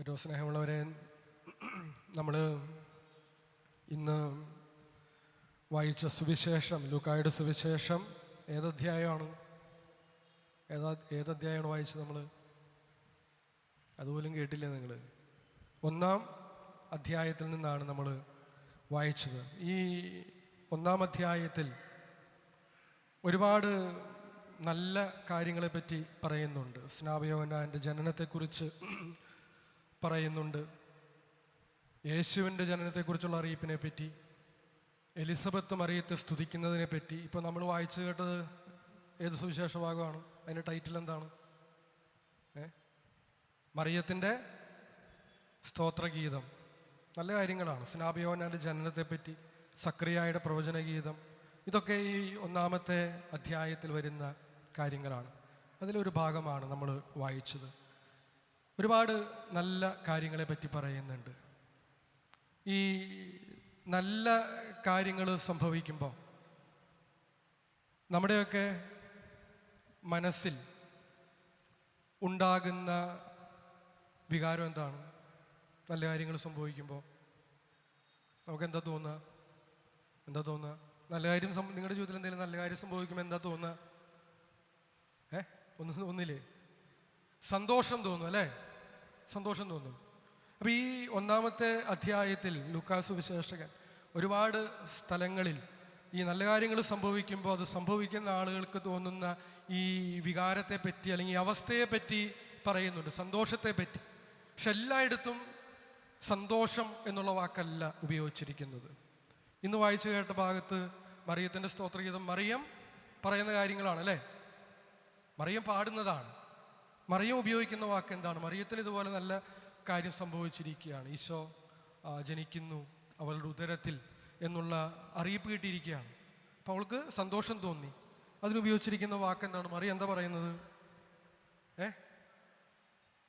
ഏറ്റവും സ്നേഹമുള്ളവരെ നമ്മൾ ഇന്ന് വായിച്ച സുവിശേഷം ലൂക്കായുടെ സുവിശേഷം ഏതധ്യായമാണ് ഏതാ ഏതധ്യായമാണ് വായിച്ചത് നമ്മൾ അതുപോലും കേട്ടില്ലേ നിങ്ങൾ ഒന്നാം അധ്യായത്തിൽ നിന്നാണ് നമ്മൾ വായിച്ചത്. ഈ ഒന്നാം അധ്യായത്തിൽ ഒരുപാട് നല്ല കാര്യങ്ങളെപ്പറ്റി പറയുന്നുണ്ട്. സ്നാപയോനാന്റെ ജനനത്തെക്കുറിച്ച് പറയുന്നുണ്ട്. യേശുവിന്റെ ജനനത്തെക്കുറിച്ചുള്ള അറിയിപ്പിനെ പറ്റി എലിസബത്ത് മറിയത്തെ സ്തുതിക്കുന്നതിനെ പറ്റി ഇപ്പോൾ നമ്മൾ വായിച്ചു കേട്ടത് ഏത് സുവിശേഷ ഭാഗമാണ് അതിന്റെ ടൈറ്റിൽ എന്താണ്? ഏ? മറിയത്തിന്റെ സ്തോത്രഗീതം. നല്ല കാര്യങ്ങളാണ്. സ്നാബിയോനാന്റെ ജനനത്തെപ്പറ്റി സക്രിയായുടെ പ്രവചനഗീതം ഇതൊക്കെ ഈ ഒന്നാമത്തെ അധ്യായത്തിൽ വരുന്ന കാര്യങ്ങളാണ്. അതിലൊരു ഭാഗമാണ് നമ്മൾ വായിച്ചത്. ഒരുപാട് നല്ല കാര്യങ്ങളെ പറ്റി പറയുന്നുണ്ട്. ഈ നല്ല കാര്യങ്ങൾ സംഭവിക്കുമ്പോൾ നമ്മുടെയൊക്കെ മനസ്സിൽ ഉണ്ടാകുന്ന വികാരം എന്താണ്? നല്ല കാര്യങ്ങൾ സംഭവിക്കുമ്പോൾ നമുക്ക് എന്താ തോന്നുക? എന്താ തോന്നുക? നല്ല കാര്യം നിങ്ങളുടെ ജീവിതത്തിൽ എന്തെങ്കിലും നല്ല കാര്യം സംഭവിക്കുമ്പോൾ എന്താ തോന്നുക? ഏ? ഒന്നും തോന്നില്ലേ? സന്തോഷം തോന്നും അല്ലേ? സന്തോഷം തോന്നും. അപ്പോൾ ഈ ഒന്നാമത്തെ അധ്യായത്തിൽ ലൂക്കാസ് വിശേഷകൻ ഒരുപാട് സ്ഥലങ്ങളിൽ ഈ നല്ല കാര്യങ്ങൾ സംഭവിക്കുമ്പോൾ അത് സംഭവിക്കുന്ന ആളുകൾക്ക് തോന്നുന്ന ഈ വികാരത്തെ പറ്റി അല്ലെങ്കിൽ അവസ്ഥയെ പറ്റി പറയുന്നുണ്ട്. സന്തോഷത്തെ പറ്റി പക്ഷെ എല്ലായിടത്തും സന്തോഷം എന്നുള്ള വാക്കല്ല ഉപയോഗിച്ചിരിക്കുന്നത്. ഇന്ന് വായിച്ചു കേട്ട ഭാഗത്ത് മറിയത്തിന്റെ സ്തോത്രഗീതം മറിയം പറയുന്ന കാര്യങ്ങളാണ് അല്ലേ? മറിയം പാടുന്നതാണ്. മറിയം ഉപയോഗിക്കുന്ന വാക്ക് എന്താണ്? മറിയത്തിന് ഇതുപോലെ നല്ല കാര്യം സംഭവിച്ചിരിക്കുകയാണ്. ഈശോ ജനിക്കുന്നു അവളുടെ ഉദരത്തിൽ എന്നുള്ള അറിയിപ്പ് കിട്ടിയിരിക്കുകയാണ്. അപ്പോൾ അവൾക്ക് സന്തോഷം തോന്നി. അതിനുപയോഗിച്ചിരിക്കുന്ന വാക്ക് എന്താണ്? മറിയം എന്താ പറയുന്നത്? ഏ?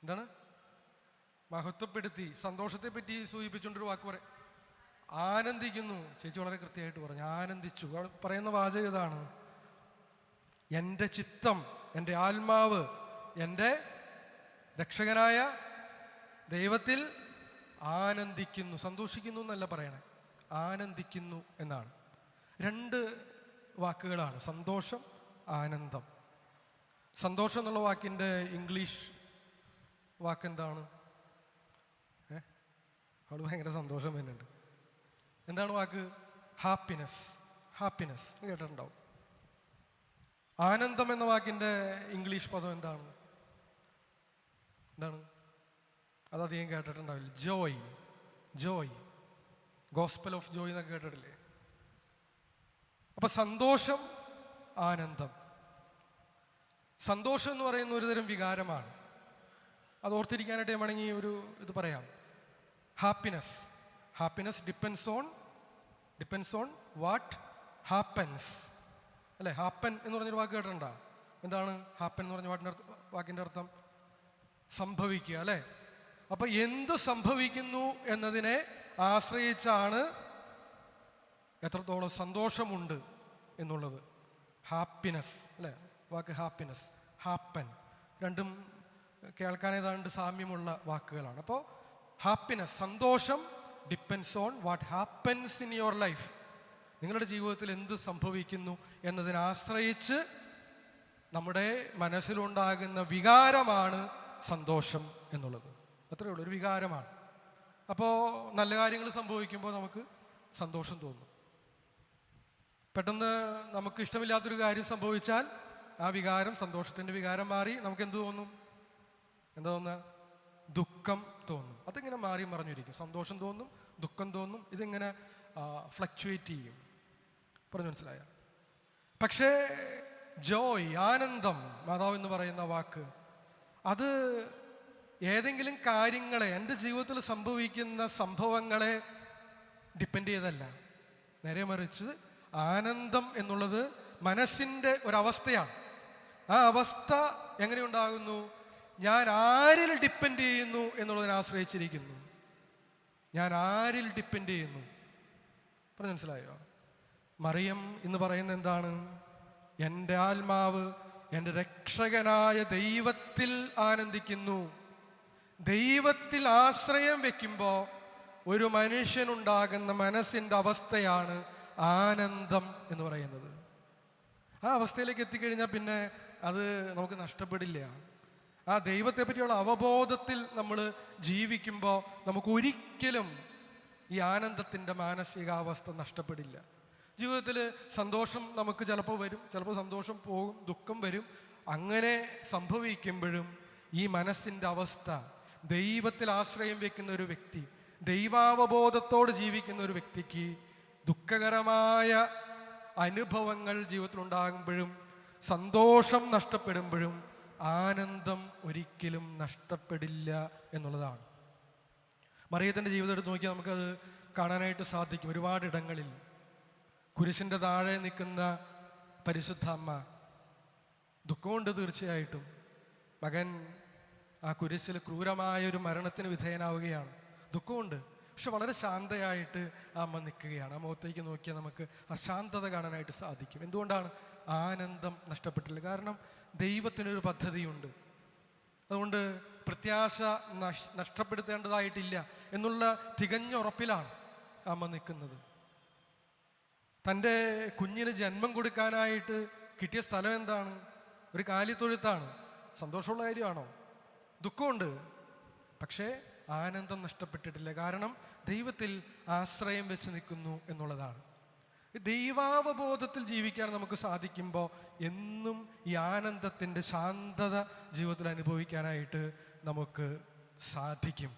എന്താണ്? മഹത്വപ്പെടുത്തി സന്തോഷത്തെ പറ്റി സൂചിപ്പിച്ചുകൊണ്ടൊരു വാക്ക് പറയാം ആനന്ദിക്കുന്നു. ചേച്ചി വളരെ കൃത്യമായിട്ട് പറഞ്ഞു. ആനന്ദിച്ചു. അവൾ പറയുന്ന വാചകം ഇതാണ്. എന്റെ ചിത്തം എന്റെ ആത്മാവ് എന്റെ രക്ഷകനായ ദൈവത്തിൽ ആനന്ദിക്കുന്നു സന്തോഷിക്കുന്നു എന്നല്ല പറയണേ. ആനന്ദിക്കുന്നു എന്നാണ്. രണ്ട് വാക്കുകളാണ്. സന്തോഷം ആനന്ദം. സന്തോഷം എന്നുള്ള വാക്കിന്റെ ഇംഗ്ലീഷ് വാക്കെന്താണ് ഏഹ് അവൾ ഭയങ്കര സന്തോഷം വരുന്നുണ്ട് എന്താണ് വാക്ക്? ഹാപ്പിനെസ്. ഹാപ്പിനെസ്. കേട്ടിട്ടുണ്ടാവും. ആനന്ദം എന്ന വാക്കിന്റെ ഇംഗ്ലീഷ് പദം എന്താണ്? എന്താണ്? അതധികം കേട്ടിട്ടുണ്ടാവില്ല. Joy. Joy. Gospel of joy എന്നൊക്കെ കേട്ടിട്ടില്ലേ? അപ്പൊ സന്തോഷം ആനന്ദം. സന്തോഷം എന്ന് പറയുന്ന ഒരുതരം വികാരമാണ്. അത് ഓർത്തിരിക്കാനായിട്ട് വേണമെങ്കിൽ ഒരു ഇത് പറയാം. Happiness happiness depends on depends on what happens അല്ലേ? ഹാപ്പൻ എന്ന് പറഞ്ഞൊരു വാക്ക് കേട്ടിട്ടുണ്ടോ? എന്താണ് ഹാപ്പൻ എന്ന് പറഞ്ഞ വാട്ടിന്റെ വാക്കിന്റെ അർത്ഥം? സംഭവിക്കുക അല്ലേ? അപ്പൊ എന്ത് സംഭവിക്കുന്നു എന്നതിനെ ആശ്രയിച്ചാണ് എത്രത്തോളം സന്തോഷമുണ്ട് എന്നുള്ളത്. ഹാപ്പിനെസ് അല്ലേ? വാക്ക് ഹാപ്പിനെസ് ഹാപ്പൻ രണ്ടും കേൾക്കാൻ ഏതാണ്ട് സാമ്യമുള്ള വാക്കുകളാണ്. അപ്പോൾ ഹാപ്പിനെസ് സന്തോഷം depends on what happens in your life നിങ്ങളുടെ ജീവിതത്തിൽ എന്ത് സംഭവിക്കുന്നു എന്നതിനെ ആശ്രയിച്ച് നമ്മുടെ മനസ്സിലുണ്ടാകുന്ന വികാരമാണ് സന്തോഷം എന്നുള്ളത്. അത്രയേ ഉള്ളൂ. ഒരു വികാരമാണ്. അപ്പോൾ നല്ല കാര്യങ്ങൾ സംഭവിക്കുമ്പോൾ നമുക്ക് സന്തോഷം തോന്നും. പെട്ടെന്ന് നമുക്ക് ഇഷ്ടമില്ലാത്തൊരു കാര്യം സംഭവിച്ചാൽ ആ വികാരം സന്തോഷത്തിന്റെ വികാരം മാറി നമുക്ക് എന്ത് തോന്നും? എന്താ തോന്നുക? ദുഃഖം തോന്നും. അതിങ്ങനെ മാറി മറിഞ്ഞിരിക്കും. സന്തോഷം തോന്നും ദുഃഖം തോന്നും ഇതിങ്ങനെ ഫ്ലക്ച്വേറ്റ് ചെയ്യും. പറഞ്ഞു മനസ്സിലായ? പക്ഷേ ജോയ് ആനന്ദം മാതാവ് എന്ന് പറയുന്ന വാക്ക് അത് ഏതെങ്കിലും കാര്യങ്ങളെ എന്റെ ജീവിതത്തിൽ സംഭവിക്കുന്ന സംഭവങ്ങളെ ഡിപ്പെൻഡ് ചെയ്തല്ല നേരെ മറിച്ച് ആനന്ദം എന്നുള്ളത് മനസ്സിന്റെ ഒരവസ്ഥയാണ്. ആ അവസ്ഥ എങ്ങനെ ഉണ്ടാകുന്നു ഞാൻ ആരിൽ ഡിപ്പെൻഡ് ചെയ്യുന്നു എന്നുള്ളതിനെ ആശ്രയിച്ചിരിക്കുന്നു. ഞാൻ ആരിൽ ഡിപ്പെൻഡ് ചെയ്യുന്നു? പറഞ്ഞു മനസ്സിലായോ? മറിയം എന്ന് പറയുന്ന എന്താണ്? എന്റെ ആത്മാവ് എന്റെ രക്ഷകനായ ദൈവത്തിൽ ആനന്ദിക്കുന്നു. ദൈവത്തിൽ ആശ്രയം വെക്കുമ്പോൾ ഒരു മനുഷ്യനുണ്ടാകുന്ന മനസ്സിന്റെ അവസ്ഥയാണ് ആനന്ദം എന്ന് പറയുന്നത്. ആ അവസ്ഥയിലേക്ക് എത്തിക്കഴിഞ്ഞാൽ പിന്നെ അത് നമുക്ക് നഷ്ടപ്പെടില്ല. ആ ദൈവത്തെ പറ്റിയുള്ള അവബോധത്തിൽ നമ്മൾ ജീവിക്കുമ്പോൾ നമുക്ക് ഒരിക്കലും ഈ ആനന്ദത്തിന്റെ മാനസികാവസ്ഥ നഷ്ടപ്പെടില്ല. ജീവിതത്തിൽ സന്തോഷം നമുക്ക് ചിലപ്പോൾ വരും ചിലപ്പോൾ സന്തോഷം പോകും ദുഃഖം വരും. അങ്ങനെ സംഭവിക്കുമ്പോഴും ഈ മനസ്സിന്റെ അവസ്ഥ ദൈവത്തിൽ ആശ്രയം വെക്കുന്ന ഒരു വ്യക്തി ദൈവാവബോധത്തോട് ജീവിക്കുന്ന ഒരു വ്യക്തിക്ക് ദുഃഖകരമായ അനുഭവങ്ങൾ ജീവിതത്തിൽ ഉണ്ടാകുമ്പോഴും സന്തോഷം നഷ്ടപ്പെടുമ്പോഴും ആനന്ദം ഒരിക്കലും നഷ്ടപ്പെടില്ല എന്നുള്ളതാണ്. മറിയത്തിന്റെ ജീവിതം എടുത്ത് നോക്കിയാൽ നമുക്കത് കാണാനായിട്ട് സാധിക്കും ഒരുപാട് ഇടങ്ങളിൽ കുരിശിന്റെ താഴെ നിൽക്കുന്ന പരിശുദ്ധ അമ്മ ദുഃഖമുണ്ട് തീർച്ചയായിട്ടും. മകൻ ആ കുരിശിൽ ക്രൂരമായ ഒരു മരണത്തിന് വിധേയനാവുകയാണ്. ദുഃഖമുണ്ട്. പക്ഷെ വളരെ ശാന്തയായിട്ട് ആ അമ്മ നിൽക്കുകയാണ്. ആ മുഖത്തേക്ക് നോക്കിയാൽ നമുക്ക് അശാന്തത കാണാനായിട്ട് സാധിക്കും. എന്തുകൊണ്ടാണ്? ആനന്ദം നഷ്ടപ്പെട്ടില്ല. കാരണം ദൈവത്തിനൊരു പദ്ധതിയുണ്ട്. അതുകൊണ്ട് പ്രത്യാശ നഷ് നഷ്ടപ്പെടുത്തേണ്ടതായിട്ടില്ല എന്നുള്ള തികഞ്ഞ ഉറപ്പിലാണ് അമ്മ നിൽക്കുന്നത്. തന്റെ കുഞ്ഞിന് ജന്മം കൊടുക്കാനായിട്ട് കിട്ടിയ സ്ഥലം എന്താണ്? ഒരു കാലിത്തൊഴുത്താണ്. സന്തോഷമുള്ള കാര്യമാണോ? ദുഃഖമുണ്ട്. പക്ഷേ ആനന്ദം നഷ്ടപ്പെട്ടിട്ടില്ല. കാരണം ദൈവത്തിൽ ആശ്രയം വെച്ച് നിൽക്കുന്നു എന്നുള്ളതാണ്. ദൈവാവബോധത്തിൽ ജീവിക്കാൻ നമുക്ക് സാധിക്കുമ്പോൾ എന്നും ഈ ആനന്ദത്തിന്റെ ശാന്തത ജീവിതത്തിൽ അനുഭവിക്കാനായിട്ട് നമുക്ക് സാധിക്കും.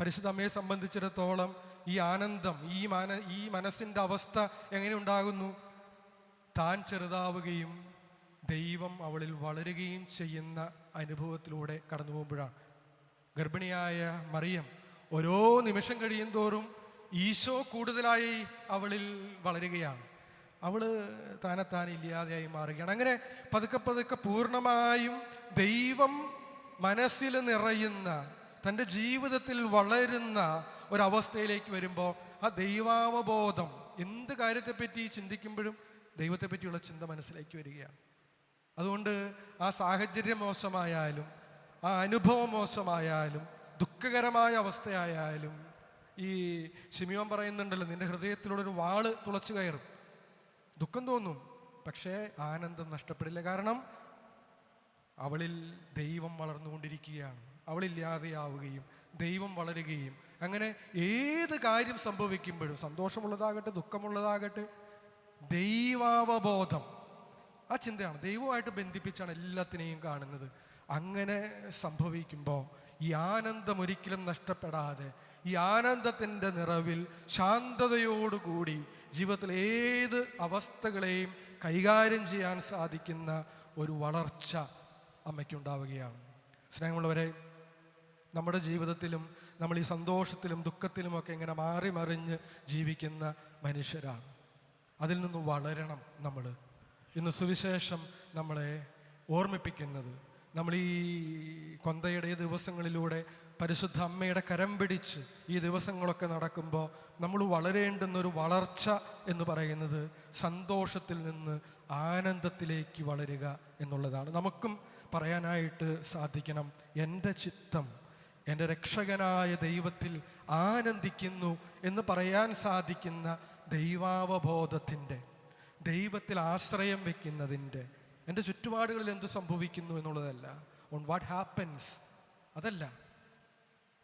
പരിശുദ്ധമ്മയെ സംബന്ധിച്ചിടത്തോളം ഈ ആനന്ദം ഈ മന ഈ മനസ്സിന്റെ അവസ്ഥ എങ്ങനെ ഉണ്ടാകുന്നു? താൻ ചെറുതാവുകയും ദൈവം അവളിൽ വളരുകയും ചെയ്യുന്ന അനുഭവത്തിലൂടെ കടന്നു പോകുമ്പോഴാണ്. ഗർഭിണിയായ മറിയം ഓരോ നിമിഷം കഴിയും തോറും ഈശോ കൂടുതലായി അവളിൽ വളരുകയാണ്. അവൾ താനെത്താൻ ഇല്ലാതെയായി മാറുകയാണ്. അങ്ങനെ പതുക്കെ പതുക്കെ പൂർണമായും ദൈവം മനസ്സിൽ നിറയുന്ന തന്റെ ജീവിതത്തിൽ വളരുന്ന ഒരവസ്ഥയിലേക്ക് വരുമ്പോൾ ആ ദൈവാവബോധം എന്ത് കാര്യത്തെപ്പറ്റി ചിന്തിക്കുമ്പോഴും ദൈവത്തെ പറ്റിയുള്ള ചിന്ത മനസ്സിലേക്ക് വരികയാണ്. അതുകൊണ്ട് ആ സാഹചര്യം മോശമായാലും ആ അനുഭവം മോശമായാലും ദുഃഖകരമായ അവസ്ഥയായാലും ഈ ശിമിയോൻ പറയുന്നുണ്ടല്ലോ നിന്റെ ഹൃദയത്തിലൂടെ ഒരു വാൾ തുളച്ചു കയറും. ദുഃഖം തോന്നും പക്ഷേ ആനന്ദം നഷ്ടപ്പെടില്ല. കാരണം അവളിൽ ദൈവം വളർന്നുകൊണ്ടിരിക്കുകയാണ്. അവളില്ലാതെയാവുകയും ദൈവം വളരുകയും അങ്ങനെ ഏത് കാര്യം സംഭവിക്കുമ്പോഴും സന്തോഷമുള്ളതാകട്ടെ ദുഃഖമുള്ളതാകട്ടെ ദൈവാവബോധം. ആ ചിന്തയാണ്. ദൈവമായിട്ട് ബന്ധിപ്പിച്ചാണ് എല്ലാത്തിനെയും കാണുന്നത്. അങ്ങനെ സംഭവിക്കുമ്പോൾ ഈ ആനന്ദം ഒരിക്കലും നഷ്ടപ്പെടാതെ ഈ ആനന്ദത്തിന്റെ നിറവിൽ ശാന്തതയോടുകൂടി ജീവിതത്തിൽ ഏത് അവസ്ഥകളെയും കൈകാര്യം ചെയ്യാൻ സാധിക്കുന്ന ഒരു വളർച്ച അമ്മയ്ക്കുണ്ടാവുകയാണ്. സ്നേഹമുള്ളവരെ നമ്മുടെ ജീവിതത്തിലും നമ്മൾ ഈ സന്തോഷത്തിലും ദുഃഖത്തിലുമൊക്കെ ഇങ്ങനെ മാറി മറിഞ്ഞ് ജീവിക്കുന്ന മനുഷ്യരാണ്. അതിൽ നിന്ന് വളരണം നമ്മൾ. ഇന്ന് സുവിശേഷം നമ്മളെ ഓർമ്മിപ്പിക്കുന്നത്. നമ്മൾ ഈ കൊന്തയുടെ ദിവസങ്ങളിലൂടെ പരിശുദ്ധ അമ്മയുടെ കരം പിടിച്ച് ഈ ദിവസങ്ങളൊക്കെ നടക്കുമ്പോൾ നമ്മൾ വളരേണ്ടുന്നൊരു വളർച്ച എന്ന് പറയുന്നത് സന്തോഷത്തിൽ നിന്ന് ആനന്ദത്തിലേക്ക് വളരുക എന്നുള്ളതാണ്. നമുക്കും പറയാനായിട്ട് സാധിക്കണം എന്റെ ചിത്തം. എന്റെ രക്ഷകനായ ദൈവത്തിൽ ആനന്ദിക്കുന്നു എന്ന് പറയാൻ സാധിക്കുന്ന ദൈവാവബോധത്തിന്റെ ദൈവത്തിൽ ആശ്രയം വെക്കുന്നതിന്റെ എന്റെ ചുറ്റുപാടുകളിൽ എന്ത് സംഭവിക്കുന്നു എന്നുള്ളതല്ല. ഓൺ വാട്ട് ഹാപ്പൻസ് അതല്ല.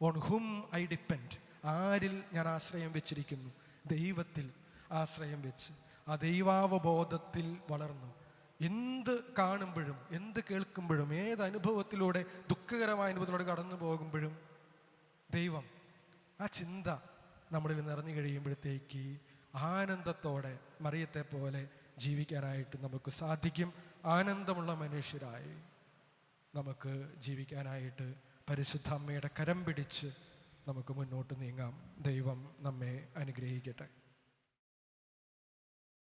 ഓൺ ഹും ഐ ഡിപ്പെൻഡ് ആരിൽ ഞാൻ ആശ്രയം വെച്ചിരിക്കുന്നു? ദൈവത്തിൽ ആശ്രയം വെച്ച്. ആ ദൈവാവബോധത്തിൽ വളർന്നു. എന്ത് കാണുമ്പോഴും എന്ത് കേൾക്കുമ്പോഴും ഏത് അനുഭവത്തിലൂടെ ദുഃഖകരമായ അനുഭവത്തിലൂടെ കടന്നു പോകുമ്പോഴും ദൈവം ആ ചിന്ത നമ്മളിൽ നിറഞ്ഞു കഴിയുമ്പോഴത്തേക്ക് ആനന്ദത്തോടെ മറിയത്തെ പോലെ ജീവിക്കാനായിട്ട് നമുക്ക് സാധിക്കും. ആനന്ദമുള്ള മനുഷ്യരായി നമുക്ക് ജീവിക്കാനായിട്ട് പരിശുദ്ധ അമ്മയുടെ കരം പിടിച്ച് നമുക്ക് മുന്നോട്ട് നീങ്ങാം. ദൈവം നമ്മെ അനുഗ്രഹിക്കട്ടെ.